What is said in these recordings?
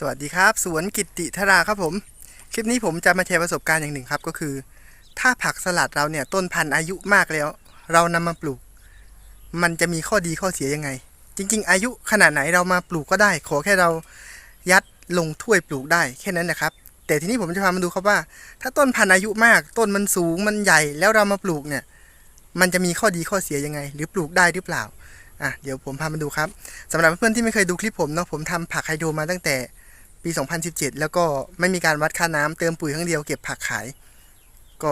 สวัสดีครับ สวนกิติธราครับผม คลิปนี้ผมจะมาแชร์ประสบการณ์อย่างหนึ่งครับก็คือ ถ้าผักสลัดเราเนี่ยต้นพันธุ์อายุมากแล้ว เรานำมาปลูก มันจะมีข้อดีข้อเสียยังไง จริง ๆ อายุขนาดไหนเรามาปลูกก็ได้ ขอแค่เรายัดลงถ้วยปลูกได้แค่นั้นนะครับ แต่ทีนี้ผมจะพามาดูครับว่า ถ้าต้นพันธุ์อายุมากต้นมันสูงมันใหญ่แล้วเรามาปลูกเนี่ย มันจะมีข้อดีข้อเสียยังไง หรือปลูกได้หรือเปล่าอะเดี๋ยวผมพามาดูครับสำหรับเพื่อนๆที่ไม่เคยดูคลิปผมเนาะผมทำผักไฮโดรมาตั้งแต่ ปี 2017 แล้วก็ไม่มีการวัดค่าน้ำเติมปุ๋ยครั้งเดียวเก็บผักขาย ก็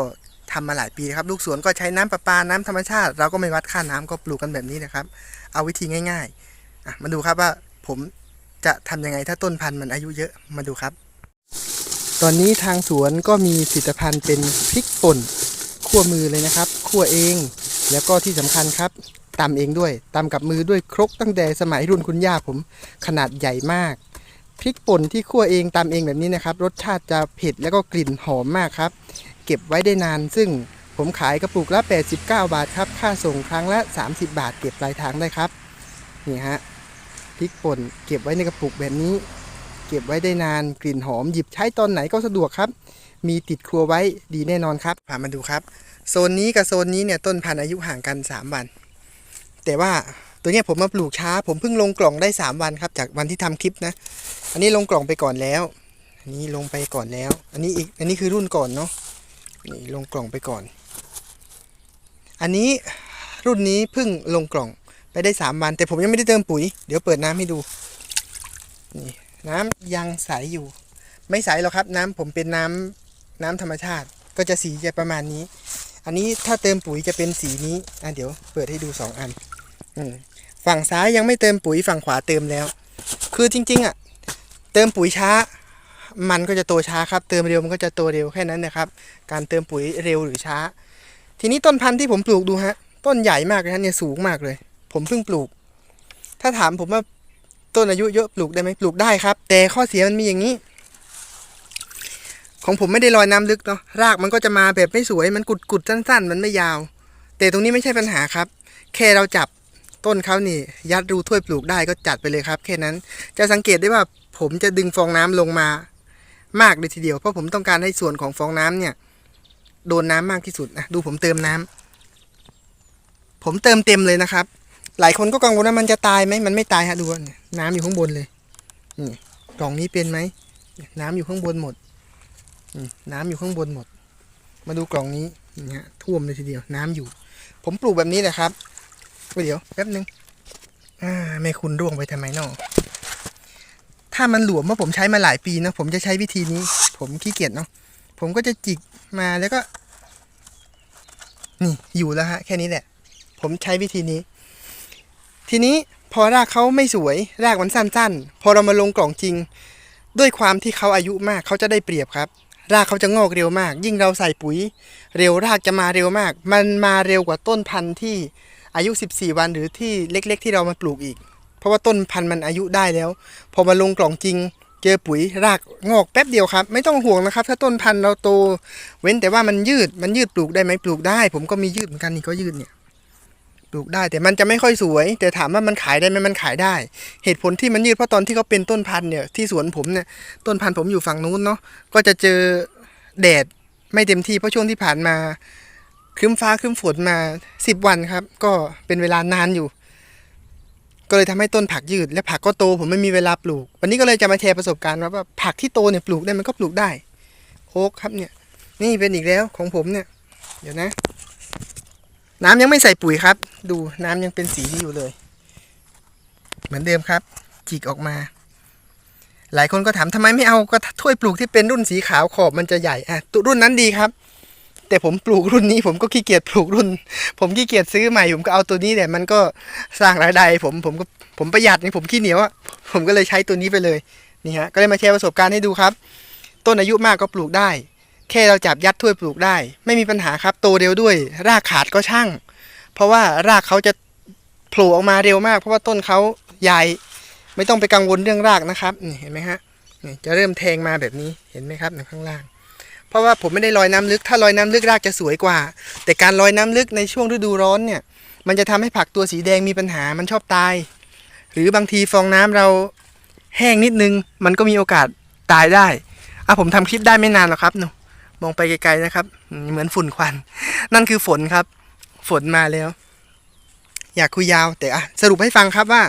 ทำมาหลายปีครับ ลูกสวนก็ใช้น้ำประปาน้ำธรรมชาติ เราก็ไม่วัดค่าน้ำก็ปลูกกันแบบนี้นะครับ เอาวิธีง่ายๆมาดูครับว่าผมจะทำยังไงถ้าต้นพันธุ์มันอายุเยอะมาดูครับ ตอนนี้ทางสวนก็มีผลิตภัณฑ์เป็นพริกป่นคั่วมือเลยนะครับคั่วเอง แล้วก็ที่สำคัญครับตำเองด้วยตำกับมือด้วยครกตั้งแต่สมัยรุ่นคุณย่าผมขนาดใหญ่มาก พริกป่นที่คั่วเองตำเองแบบนี้นะครับ รสชาติจะเผ็ดแล้วก็กลิ่นหอมมากครับ เก็บไว้ได้นานซึ่งผมขายกระปุกละ 89 บาทครับ ค่าส่งครั้งละ 30 บาท เก็บปลายทางได้ครับ นี่ฮะพริกป่นเก็บไว้ในกระปุกแบบนี้ เก็บไว้ได้นานกลิ่นหอมหยิบใช้ตอนไหนก็สะดวกครับ มีติดครัวไว้ดีแน่นอนครับพามาดูครับ โซนนี้กับโซนนี้เนี่ยต้นพันธุ์อายุห่างกัน 3 วัน แต่ว่า ตัวเนี้ยผมมาปลูกช้า ผมเพิ่งลงกล่องได้ 3 วันครับ จากวันที่ทำคลิปนะ อันนี้ลงกล่องไปก่อนแล้ว อันนี้ลงไปก่อนแล้ว อันนี้อีก อันนี้คือรุ่นก่อนเนาะ นี่ลงกล่องไปก่อน อันนี้รุ่นนี้เพิ่งลงกล่องไปได้ 3 วัน แต่ผมยังไม่ได้เติมปุ๋ย เดี๋ยวเปิดน้ำให้ดู นี่น้ำยังใสอยู่ ไม่ใสหรอกครับ น้ำผมเป็นน้ำน้ำธรรมชาติ ก็จะสีจะประมาณนี้ อันนี้ถ้าเติมปุ๋ยจะเป็นสีนี้ อะเดี๋ยวเปิดให้ดู 2 อัน อืม ฝั่งซ้ายยังไม่เติมปุ๋ยฝั่งขวาเติมแล้ว คือจริง ๆ อะ เติมปุ๋ยช้า มันก็จะโตช้าครับ เติมเร็วมันก็จะโตเร็วแค่นั้นนะครับ การเติมปุ๋ยเร็วหรือช้า ทีนี้ต้นพันธุ์ที่ผมปลูกดูฮะ ต้นใหญ่มากเลยฮะเนี่ยสูงมากเลย ผมเพิ่งปลูก ถ้าถามผมว่าต้นอายุเยอะปลูกได้ไหมปลูกได้ครับ แต่ข้อเสียมันมีอย่างนี้ ของผมไม่ได้ลอยน้ำลึกเนาะรากมันก็จะมาแบบไม่สวยมันกุดกุดสั้น ๆ มันไม่ยาว แต่ตรงนี้ไม่ใช่ปัญหาครับ แค่เราจับ ต้นเขานี่ ยัดรูถ้วยปลูกได้ก็จัดไปเลยครับ แค่นั้น จะสังเกตได้ว่าผมจะดึงฟองน้ำลงมามากเลยทีเดียว เพราะผมต้องการให้ส่วนของฟองน้ำเนี่ย โดนน้ำมากที่สุดนะดูผมเติมน้ำผมเติมเต็มเลยนะครับ หลายคนก็กังวลว่ามันจะตายไหมมันไม่ตายฮะดูนี่ยน้ำอยู่ข้างบนเลยนี่กล่องนี้เป็นไหมน้ำอยู่ข้างบนหมดน้ำอยู่ข้างบนหมด มาดูกล่องนี้นี่ฮะท่วมเลยทีเดียวน้ำอยู่ ผมปลูกแบบนี้แหละครับ เดี๋ยวแป๊บนึง อ่าไม่คุณร่วงไปทำไมนอถ้ามันหลวมว่าผมใช้มาหลายปีนะผมจะใช้วิธีนี้ ผมขี้เกียจเนาะผมก็จะจิกมาแล้วก็ นี่อยู่แล้วฮะ แค่นี้แหละ ผมใช้วิธีนี้ ทีนี้พอรากเขาไม่สวย รากมันสั้นๆ พอเรามาลงกล่องจริง ด้วยความที่เขาอายุมากเขาจะได้เปรียบครับ รากเขาจะงอกเร็วมาก ยิ่งเราใส่ปุ๋ย เร็วรากจะมาเร็วมาก มันมาเร็วกว่าต้นพันธุ์ที่ อายุ 14 วันหรือที่เล็กๆ ที่เรามาปลูกอีก เพราะว่าต้นพันธุ์มันอายุได้แล้ว พอมาลงกล่องจริง เจอปุ๋ยรากงอกแป๊บเดียวครับ ไม่ต้องห่วงนะครับ ถ้าต้นพันธุ์เราโต เว้นแต่ว่ามันยืดมันยืดปลูกได้ไหมปลูกได้ ผมก็มียืดเหมือนกันนี่ก็ยืดเนี่ยปลูกได้แต่มันจะไม่ค่อยสวย แต่ถามว่ามันขายได้ไหมมันขายได้ เหตุผลที่มันยืดเพราะตอนที่เขาเป็นต้นพันธุ์เนี่ยที่สวนผมเนี่ยต้นพันธุ์ผมอยู่ฝั่งนู้นเนาะก็จะเจอแดดไม่เต็มที่เพราะช่วงที่ผ่านมา ครึ้มฟ้าครึ้มฝนมาสิบวันครับ ก็เป็นเวลานานอยู่ ก็เลยทำให้ต้นผักยืด และผักก็โต ผมไม่มีเวลาปลูก วันนี้ก็เลยจะมาแชร์ประสบการณ์ว่า ผักที่โตเนี่ยปลูกได้มันก็ปลูกได้ โอ๊กครับเนี่ย นี่เป็นอีกแล้วของผมเนี่ย เดี๋ยวนะ น้ำยังไม่ใส่ปุ๋ยครับ ดูน้ำยังเป็นสีนี้อยู่เลย เหมือนเดิมครับ จิกออกมา หลายคนก็ถามทำไมไม่เอาก็ถ้วยปลูกที่เป็นรุ่นสีขาวขอบมันจะใหญ่อะตัวรุ่นนั้นดีครับ แต่ผมปลูกรุ่นนี้ผมก็ขี้เกียจปลูกรุ่น ผมขี้เกียจซื้อใหม่ผมก็เอาตัวนี้แต่มันก็สร้างรายได้ผมผมก็ผมประหยัดนี่ผมขี้เหนียวอะผมก็เลยใช้ตัวนี้ไปเลยนี่ฮะก็เลยมาแชร์ประสบการณ์ให้ดูครับ ต้นอายุมากก็ปลูกได้ แค่เราจับยัดถ้วยปลูกได้ ไม่มีปัญหาครับโตเร็วด้วย รากขาดก็ช่าง เพราะว่ารากเขาจะโผล่ออกมาเร็วมาก เพราะว่าต้นเขาใหญ่ไม่ต้องไปกังวลเรื่องรากนะครับนี่เห็นไหมฮะนี่จะเริ่มแทงมาแบบนี้เห็นไหมครับในข้างล่าง เพราะว่าผมไม่ได้ลอยน้ำลึก ถ้าลอยน้ำลึกรากจะสวยกว่า แต่การลอยน้ำลึกในช่วงฤดูร้อนเนี่ย มันจะทำให้ผักตัวสีแดงมีปัญหา มันชอบตาย หรือบางทีฟองน้ำเราแห้งนิดนึง มันก็มีโอกาสตายได้อะผมทำคลิปได้ไม่นานหรอกครับหนูมองไปไกลๆนะครับ เหมือนฝุ่นควัน นั่นคือฝนครับ ฝนมาแล้ว อยากคุยยาวแต่อะสรุปให้ฟังครับว่า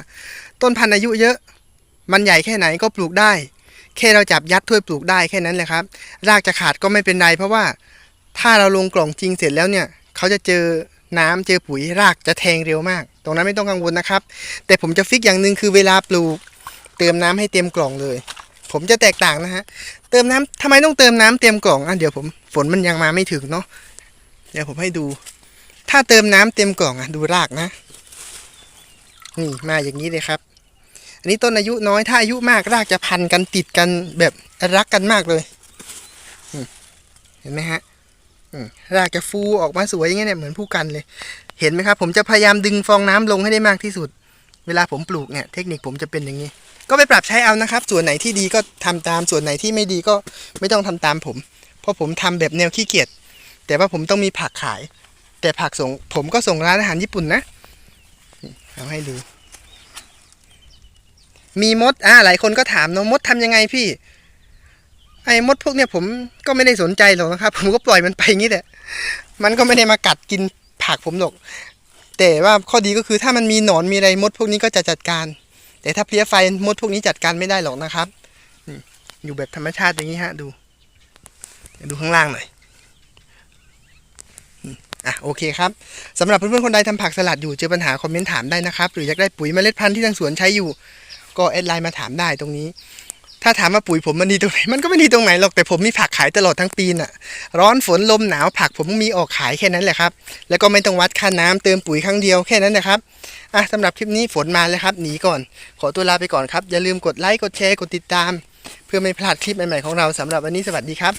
ต้นพันธุ์อายุเยอะ มันใหญ่แค่ไหนก็ปลูกได้ แค่เราจับยัดถ้วยปลูกได้แค่นั้นแหละครับ รากจะขาดก็ไม่เป็นไรเพราะว่าถ้าเราลงกล่องจริงเสร็จแล้วเนี่ยเขาจะเจอน้ำเจอปุ๋ยรากจะแทงเร็วมาก ตรงนั้นไม่ต้องกังวลนะครับ แต่ผมจะฟิกอย่างหนึ่งคือเวลาปลูก เติมน้ำให้เต็มกล่องเลย ผมจะแตกต่างนะฮะเติมน้ำทำไมต้องเติมน้ำเต็มกล่องอะเดี๋ยวผมฝนมันยังมาไม่ถึงเนาะเดี๋ยวผมให้ดู ถ้าเติมน้ำเต็มกล่องอะดูรากนะ นี่มาอย่างนี้เลยครับ อันนี้ต้นอายุน้อยถ้าอายุมากรากจะพันกันติดกันแบบรักกันมากเลยเห็นไหมฮะรากจะฟูออกมาสวยอย่างเงี้ยเนี่ยเหมือนผู้กันเลย เห็นไหมครับ ผมจะพยายามดึงฟองน้ำลงให้ได้มากที่สุด เวลาผมปลูกเนี่ยเทคนิคผมจะเป็นอย่างนี้ ก็ไปปรับใช้เอานะครับ ส่วนไหนที่ดีก็ทำตามส่วนไหนที่ไม่ดีก็ไม่ต้องทำตามผม เพราะผมทำแบบแนวขี้เกียจแต่ว่าผมต้องมีผักขาย แต่ผักส่งผมก็ส่งร้านอาหารญี่ปุ่นนะเอาให้ดู มีมดอ่าหลายคนก็ถามเนอะมดทำยังไงพี่ ไอ้มดพวกเนี้ยผมก็ไม่ได้สนใจหรอกนะครับ ผมก็ปล่อยมันไปงี้แหละมันก็ไม่ได้มากัดกินผักผมหรอก แต่ว่าข้อดีก็คือถ้ามันมีหนอนมีอะไรมดพวกนี้ก็จะจัดการ แต่ถ้าเพลี้ยไฟมดพวกนี้จัดการไม่ได้หรอกนะครับอยู่แบบธรรมชาติอย่างนี้ฮะดูดูข้างล่างหน่อยอะโอเคครับสำหรับเพื่อนๆคนใดทำผักสลัดอยู่เจอปัญหาคอมเมนต์ถามได้นะครับ หรืออยากได้ปุ๋ยเมล็ดพันธุ์ที่ทางสวนใช้อยู่ ก็แอดไลน์มาถามได้ตรงนี้ ถ้าถามว่าปุ๋ยผมมันดีตรงไหน มันก็ไม่ดีตรงไหนหรอกแต่ผมมีผักขายตลอดทั้งปีน่ะ ร้อนฝนลมหนาวผักผมมีออกขายแค่นั้นแหละครับ แล้วก็ไม่ต้องวัดค่าน้ำเติมปุ๋ยครั้งเดียวแค่นั้นนะครับอะสำหรับคลิปนี้ฝนมาแล้วครับหนีก่อน ขอตัวลาไปก่อนครับอย่าลืมกดไลค์กดแชร์กดติดตาม เพื่อไม่พลาดคลิปใหม่ๆของเราสำหรับวันนี้สวัสดีครับ